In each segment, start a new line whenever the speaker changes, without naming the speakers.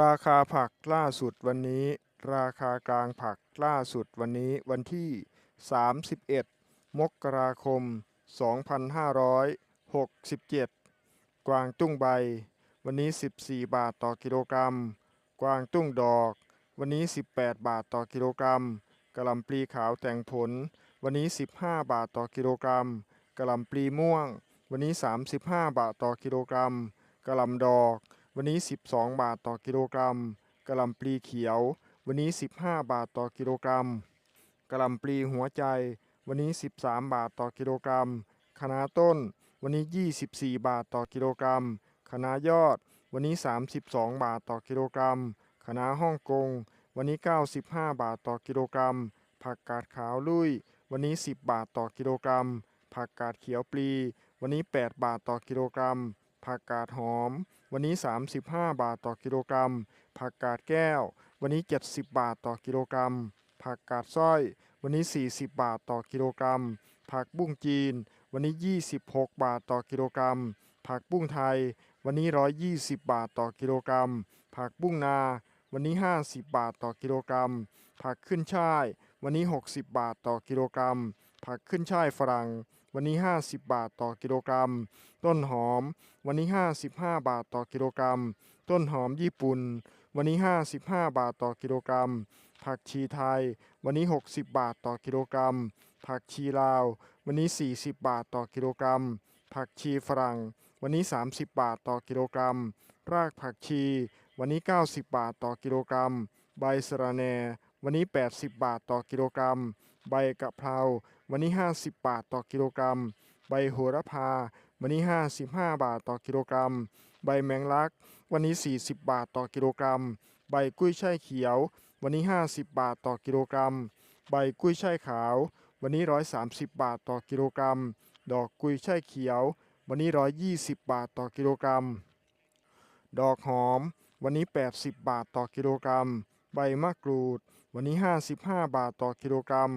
ราคาผักล่าสุดวันนี้ ราคากลางผักล่าสุดวันนี้วันที่ 31 มกราคม 2567 กวางตุ้งใบ วันนี้ 14 บาทต่อกิโลกรัม กวางตุ้งดอก วันนี้ 18 บาทต่อกิโลกรัมกระลำปลีขาวแต่งผล วันนี้ 15 บาทต่อกิโลกรัมกระลำปลีม่วง วันนี้ 35 บาทต่อกิโลกรัมกระลำดอก วันนี้ 12 บาทต่อกิโลกรัมกะหล่ำปลีเขียว วันนี้ 15 บาทต่อกิโลกรัมกะหล่ำปลีหัวใจ วันนี้ 13 บาทต่อกิโลกรัมคะน้าต้น วันนี้ 24 บาทต่อกิโลกรัมคะน้ายอด วันนี้ 32 บาทต่อกิโลกรัมคะน้าฮ่องกง วันนี้ 95 บาทต่อกิโลกรัม ผักกาดขาวลุย วันนี้ 10 บาทต่อกิโลกรัม ผักกาดเขียวปลี วันนี้ 8 บาทต่อกิโลกรัม ผักกาดหอม วันนี้ 35 บาทต่อกิโลกรัม ผักกาดแก้ว วันนี้ 70 บาทต่อกิโลกรัม ผักกาดสร้อย วันนี้ 40 บาทต่อกิโลกรัม ผักบุ้งจีน วันนี้ 26 บาทต่อกิโลกรัม ผักบุ้งไทย วันนี้ 120 บาทต่อกิโลกรัม ผักบุ้งนา วันนี้ 50 บาทต่อกิโลกรัม ผักขึ้นช่าย วันนี้ 60 บาทต่อกิโลกรัม ผักขึ้นช่ายฝรั่ง วันนี้ 50 บาทต่อกิโลกรัม ต้นหอม วันนี้ 55 บาทต่อกิโลกรัม ต้นหอมญี่ปุ่น วันนี้ 55 บาทต่อกิโลกรัม ผักชีไทย วันนี้ 60 บาทต่อกิโลกรัม ผักชีลาว วันนี้ 40 บาทต่อกิโลกรัม ผักชีฝรั่ง วันนี้ 30 บาทต่อกิโลกรัม รากผักชี วันนี้ 90 บาทต่อกิโลกรัม ใบสะระแหน่ วันนี้ 80 บาทต่อกิโลกรัม ใบกะเพราวันนี้ 50 บาทต่อกิโลกรัม ใบโหระพา วันนี้ 55 บาทต่อกิโลกรัม ใบแมงลัก วันนี้ 40 บาทต่อกิโลกรัม ใบกุ้ยช่ายเขียว วันนี้ 50 บาทต่อกิโลกรัม ใบกุ้ยช่ายขาว วันนี้ 130 บาทต่อกิโลกรัม ดอกกุ้ยช่ายเขียว วันนี้ 120 บาทต่อกิโลกรัม ดอกหอม วันนี้ 80 บาทต่อกิโลกรัม ใบมะกรูด วันนี้ 55 บาทต่อกิโลกรัม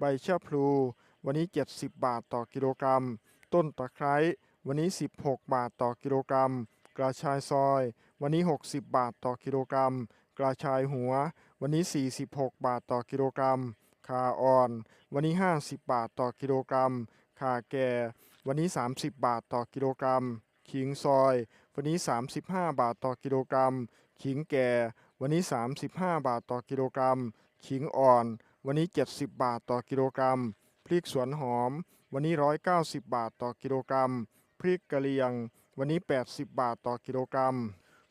ใบชะพลู วันนี้ 70 บาทต่อกิโลกรัม ต้นตะไคร้วันนี้ 16 บาทต่อกิโลกรัม กระชายซอย วันนี้ 60 บาทต่อกิโลกรัม กระชายหัว วันนี้ 46 บาทต่อกิโลกรัมข่าอ่อน วันนี้ 50 บาทต่อกิโลกรัมข่าแก่ วันนี้ 30 บาทต่อกิโลกรัม ขิงซอย วันนี้ 35 บาทต่อกิโลกรัม ขิงแก่ วันนี้ 35 บาทต่อกิโลกรัม ขิงอ่อน วันนี้ 70 บาทต่อกิโลกรัม พริกสวนหอม วันนี้ 190 บาทต่อกิโลกรัม พริกกะเหรี่ยง วันนี้ 80 บาทต่อกิโลกรัม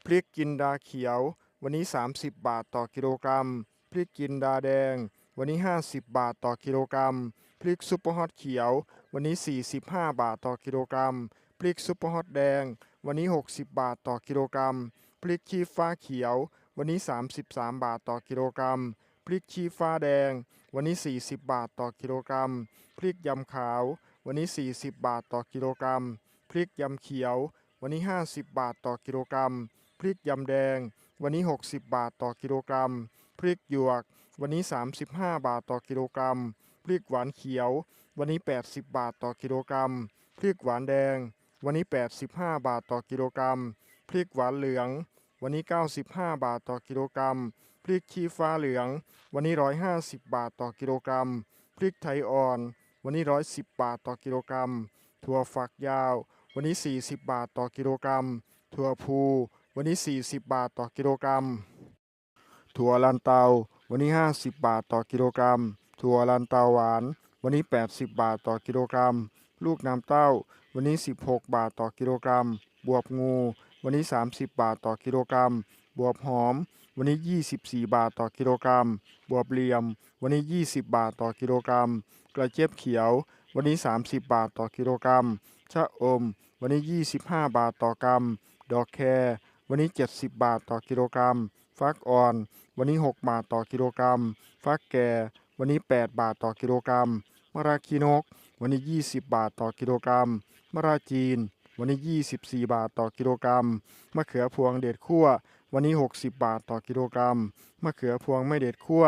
พริกจินดาเขียว วันนี้ 30 บาทต่อกิโลกรัม พริกจินดาแดง วันนี้ 50 บาทต่อกิโลกรัม พริกซุปเปอร์ฮอตเขียว วันนี้ 45 บาทต่อกิโลกรัม พริกซุปเปอร์ฮอตแดง วันนี้ 60 บาทต่อกิโลกรัม พริกชี้ฟ้าเขียว วันนี้ 33 บาทต่อกิโลกรัม พริกชี้ฟ้าแดง วันนี้ 40 บาทต่อกิโลกรัม พริกยำขาว วันนี้ 40 บาทต่อกิโลกรัม พริกยำเขียว วันนี้ 50 บาทต่อกิโลกรัม พริกยำแดง วันนี้ 60 บาทต่อกิโลกรัม พริกหยวก วันนี้ 35 บาทต่อกิโลกรัม พริกหวานเขียว วันนี้ 80 บาทต่อกิโลกรัม พริกหวานแดง วันนี้ 85 บาทต่อกิโลกรัม พริกหวานเหลือง วันนี้ 95 บาทต่อกิโลกรัม ริกชี้ฟ้าเหลือง วันนี้ 150 บาทต่อกิโลกรัม พริกไทยอ่อน วันนี้ 110 บาทต่อกิโลกรัม ถั่วฝักยาว วันนี้ 40 บาทต่อกิโลกรัม ถั่วพูวันนี้ 40 บาทต่อกิโลกรัม ถั่วลันเตา วันนี้ 50 บาทต่อกิโลกรัม ถั่วลันเตาหวาน วันนี้ 80 บาทต่อกิโลกรัม ลูกน้ำเต้า วันนี้ 16 บาทต่อกิโลกรัม บวบงู วันนี้ 30 บาทต่อกิโลกรัม บวบหอม วันนี้ 24 บาทต่อกิโลกรัม บวบเหลี่ยม วันนี้ 20 บาทต่อกิโลกรัม กระเจี๊ยบเขียว วันนี้ 30 บาทต่อกิโลกรัม ชะอม วันนี้ 25 บาทต่อกรัม ดอกแครวันนี้ 70 บาทต่อกิโลกรัม ฟักอ่อน วันนี้ 6 บาทต่อกิโลกรัม ฟักแก่ วันนี้ 8 บาทต่อกิโลกรัม มะระคีนก วันนี้ 20 บาทต่อกิโลกรัม มะระจีน วันนี้ 24 บาทต่อกิโลกรัม มะเขือพวงเด็ดคั่ว วันนี้ 60 บาทต่อกิโลกรัม มะเขือพวงไม่เด็ดคั่ว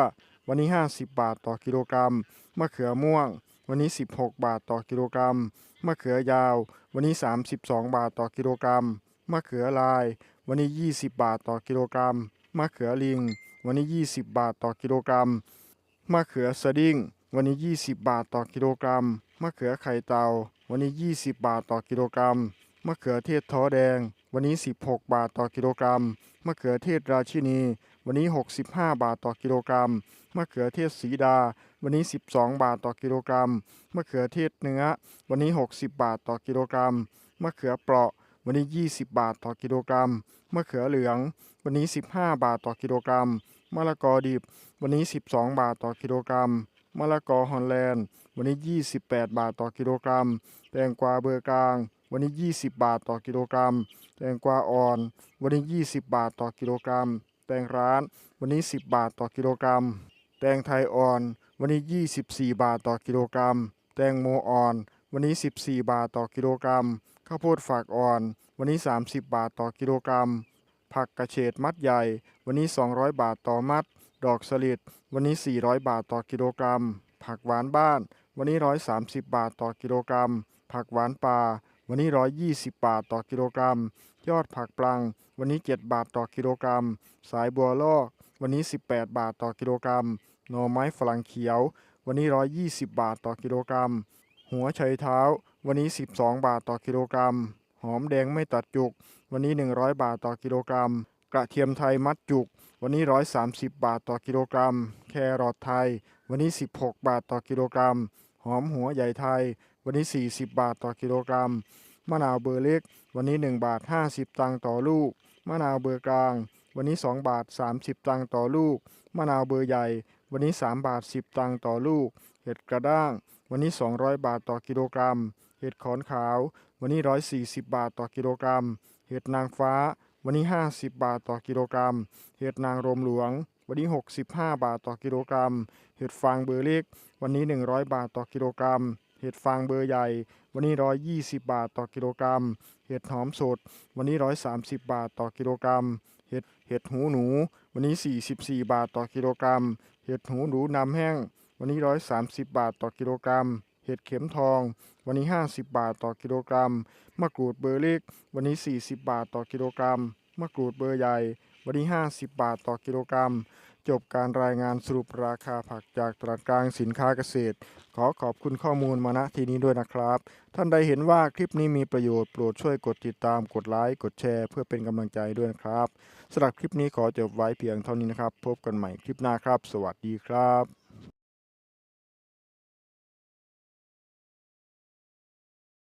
วันนี้ 50 บาทต่อกิโลกรัม มะเขือม่วง วันนี้ 16 บาทต่อกิโลกรัม มะเขือยาว วันนี้ 32 บาทต่อกิโลกรัม มะเขือลาย วันนี้ 20 บาทต่อกิโลกรัม มะเขือลิง วันนี้ 20 บาทต่อกิโลกรัม มะเขือสดิ้ง วันนี้ 20 บาทต่อกิโลกรัม มะเขือไข่เตาวันนี้ 20 บาทต่อกิโลกรัม มะเขือเทศท้อแดง วันนี้ 16 บาทต่อกิโลกรัม มะเขือเทศราชินี วันนี้ 65 บาทต่อกิโลกรัม มะเขือเทศสีดา วันนี้ 12 บาทต่อกิโลกรัม มะเขือเทศเนื้อ วันนี้ 60 บาทต่อกิโลกรัม มะเขือเปราะ วันนี้ 20 บาทต่อกิโลกรัม มะเขือเหลือง วันนี้ 15 บาทต่อกิโลกรัม มะละกอดิบ วันนี้ 12 บาทต่อกิโลกรัมมะละกอฮอลแลนด์ วันนี้ 28 บาทต่อกิโลกรัม แตงกวาเบอร์กลาง วันนี้ 20 บาทต่อกิโลกรัม แตงกวาอ่อน วันนี้ 20 บาทต่อกิโลกรัม แตงร้าน วันนี้ 10 บาทต่อกิโลกรัม แตงไทยอ่อน วันนี้ 24 บาทต่อกิโลกรัม แตงโมอ่อน วันนี้ 14 บาทต่อกิโลกรัม ข้าวโพดฝากอ่อน วันนี้ 30 บาทต่อกิโลกรัม ผักกระเฉดมัดใหญ่ วันนี้ 200 บาทต่อมัด ดอกสลิด วันนี้ 400 บาทต่อกิโลกรัม ผักหวานบ้าน วันนี้ 130 บาทต่อกิโลกรัม ผักหวานป่า วันนี้ 120 บาทต่อกิโลกรัม ยอดผักปลัง วันนี้ 7 บาทต่อกิโลกรัม สายบัวลอก วันนี้ 18 บาทต่อกิโลกรัม หน่อไม้ฝรั่งเขียว วันนี้ 120 บาทต่อกิโลกรัม หัวไชเท้า วันนี้ 12 บาทต่อกิโลกรัม หอมแดงไม่ตัดจุก วันนี้ 100 บาทต่อกิโลกรัม กระเทียมไทยมัดจุก วันนี้ 130 บาทต่อกิโลกรัม แครอทไทย วันนี้ 16 บาทต่อกิโลกรัม หอมหัวใหญ่ไทย วันนี้ 40 บาทต่อกิโลกรัม มะนาวเบอร์เล็ก วันนี้ 1 บาท 50 ตังค์ต่อลูก มะนาวเบอร์กลาง วันนี้ 2 บาท 30 ตังค์ต่อลูก มะนาวเบอร์ใหญ่ วันนี้ 3 บาท 10 ตังค์ต่อลูก เห็ดกระด้าง วันนี้ 200 บาทต่อกิโลกรัม เห็ดขอนขาว วันนี้ 140 บาทต่อกิโลกรัม เห็ดนางฟ้า วันนี้ 50 บาทต่อกิโลกรัม เห็ดนางรมหลวงวันนี้ 65 บาทต่อกิโลกรัม เห็ดฟางเบอร์เล็ก วันนี้ 100 บาทต่อกิโลกรัม เห็ดฟางเบอร์ใหญ่ วันนี้ 120 บาทต่อกิโลกรัม เห็ดหอมสด วันนี้ 130 บาทต่อกิโลกรัม เห็ดเห็ดหูหนู วันนี้ 44 บาทต่อกิโลกรัม เห็ดหูหนูนำแห้ง วันนี้ 130 บาทต่อกิโลกรัม เห็ดเข็มทอง วันนี้ 50 บาทต่อกิโลกรัม มะกรูดเบอร์เล็ก วันนี้ 40 บาทต่อกิโลกรัม มะกรูดเบอร์ใหญ่ วันนี้ 50 บาทต่อกิโลกรัม จบการรายงานสรุปราคาผักจากตลาดกลางสินค้าเกษตร ขอขอบคุณข้อมูลมาณที่นี้ด้วยนะครับ ท่านใดเห็นว่าคลิปนี้มีประโยชน์โปรดช่วยกดติดตามกดไลค์กดแชร์ เพื่อเป็นกำลังใจด้วยนะครับสำหรับคลิปนี้ขอจบไว้เพียงเท่านี้นะครับ พบกันใหม่คลิปหน้าครับ สวัสดีครับ